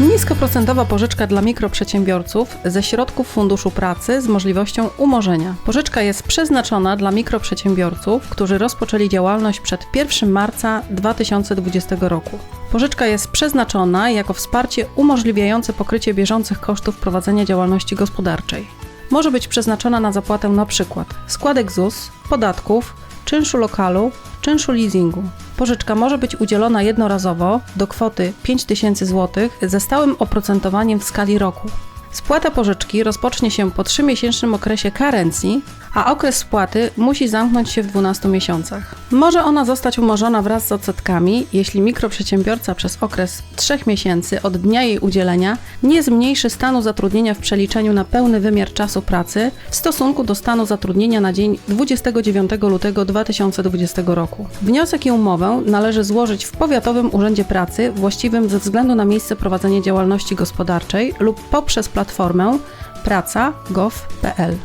Niskoprocentowa pożyczka dla mikroprzedsiębiorców ze środków Funduszu Pracy z możliwością umorzenia. Pożyczka jest przeznaczona dla mikroprzedsiębiorców, którzy rozpoczęli działalność przed 1 marca 2020 roku. Pożyczka jest przeznaczona jako wsparcie umożliwiające pokrycie bieżących kosztów prowadzenia działalności gospodarczej. Może być przeznaczona na zapłatę np. składek ZUS, podatków, czynszu lokalu, czynszu leasingu. Pożyczka może być udzielona jednorazowo do kwoty 5000 zł ze stałym oprocentowaniem w skali roku. Spłata pożyczki rozpocznie się po 3-miesięcznym okresie karencji, a okres spłaty musi zamknąć się w 12 miesiącach. Może ona zostać umorzona wraz z odsetkami, jeśli mikroprzedsiębiorca przez okres 3 miesięcy od dnia jej udzielenia nie zmniejszy stanu zatrudnienia w przeliczeniu na pełny wymiar czasu pracy w stosunku do stanu zatrudnienia na dzień 29 lutego 2020 roku. Wniosek i umowę należy złożyć w Powiatowym Urzędzie Pracy właściwym ze względu na miejsce prowadzenia działalności gospodarczej lub poprzez platformę praca.gov.pl.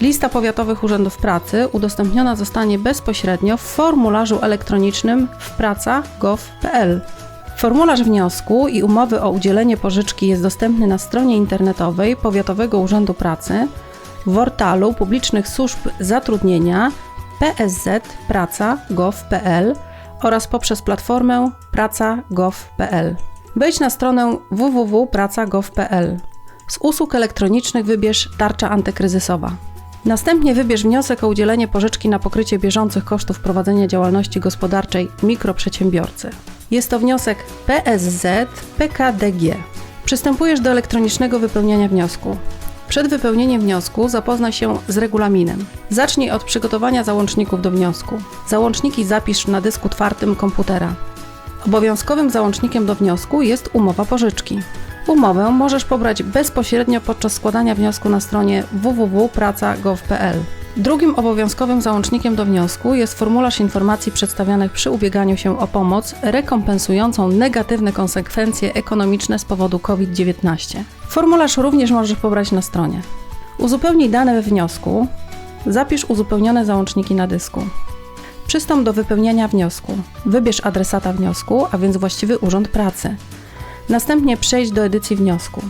Lista powiatowych urzędów pracy udostępniona zostanie bezpośrednio w formularzu elektronicznym w praca.gov.pl. Formularz wniosku i umowy o udzielenie pożyczki jest dostępny na stronie internetowej Powiatowego Urzędu Pracy, w portalu publicznych służb zatrudnienia psz.praca.gov.pl oraz poprzez platformę praca.gov.pl. Wejdź na stronę www.praca.gov.pl. Z usług elektronicznych wybierz tarcza antykryzysowa. Następnie wybierz wniosek o udzielenie pożyczki na pokrycie bieżących kosztów prowadzenia działalności gospodarczej mikroprzedsiębiorcy. Jest to wniosek PSZ PKDG. Przystępujesz do elektronicznego wypełniania wniosku. Przed wypełnieniem wniosku zapoznaj się z regulaminem. Zacznij od przygotowania załączników do wniosku. Załączniki zapisz na dysku twardym komputera. Obowiązkowym załącznikiem do wniosku jest umowa pożyczki. Umowę możesz pobrać bezpośrednio podczas składania wniosku na stronie www.praca.gov.pl. Drugim obowiązkowym załącznikiem do wniosku jest formularz informacji przedstawianych przy ubieganiu się o pomoc rekompensującą negatywne konsekwencje ekonomiczne z powodu COVID-19. Formularz również możesz pobrać na stronie. Uzupełnij dane we wniosku, zapisz uzupełnione załączniki na dysku. Przystąp do wypełniania wniosku. Wybierz adresata wniosku, a więc właściwy urząd pracy. Następnie przejdź do edycji wniosku.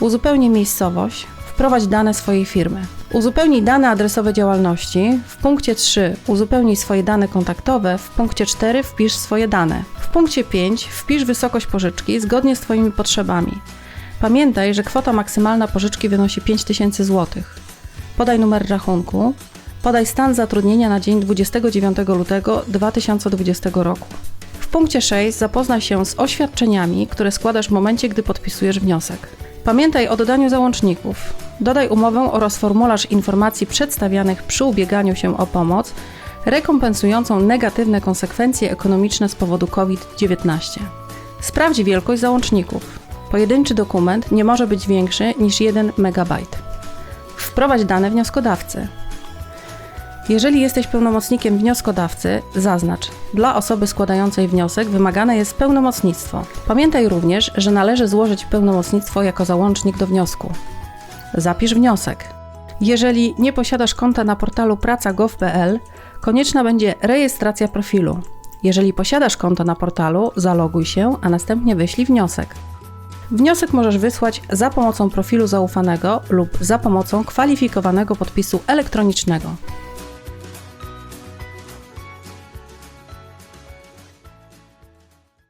Uzupełnij miejscowość, wprowadź dane swojej firmy. Uzupełnij dane adresowe działalności. W punkcie 3 uzupełnij swoje dane kontaktowe, w punkcie 4 wpisz swoje dane. W punkcie 5 wpisz wysokość pożyczki zgodnie z Twoimi potrzebami. Pamiętaj, że kwota maksymalna pożyczki wynosi 5000 zł. Podaj numer rachunku. Podaj stan zatrudnienia na dzień 29 lutego 2020 roku. W punkcie 6 zapoznaj się z oświadczeniami, które składasz w momencie, gdy podpisujesz wniosek. Pamiętaj o dodaniu załączników. Dodaj umowę oraz formularz informacji przedstawianych przy ubieganiu się o pomoc, rekompensującą negatywne konsekwencje ekonomiczne z powodu COVID-19. Sprawdź wielkość załączników. Pojedynczy dokument nie może być większy niż 1 MB. Wprowadź dane wnioskodawcy. Jeżeli jesteś pełnomocnikiem wnioskodawcy, zaznacz, dla osoby składającej wniosek wymagane jest pełnomocnictwo. Pamiętaj również, że należy złożyć pełnomocnictwo jako załącznik do wniosku. Zapisz wniosek. Jeżeli nie posiadasz konta na portalu praca.gov.pl, konieczna będzie rejestracja profilu. Jeżeli posiadasz konto na portalu, zaloguj się, a następnie wyślij wniosek. Wniosek możesz wysłać za pomocą profilu zaufanego lub za pomocą kwalifikowanego podpisu elektronicznego.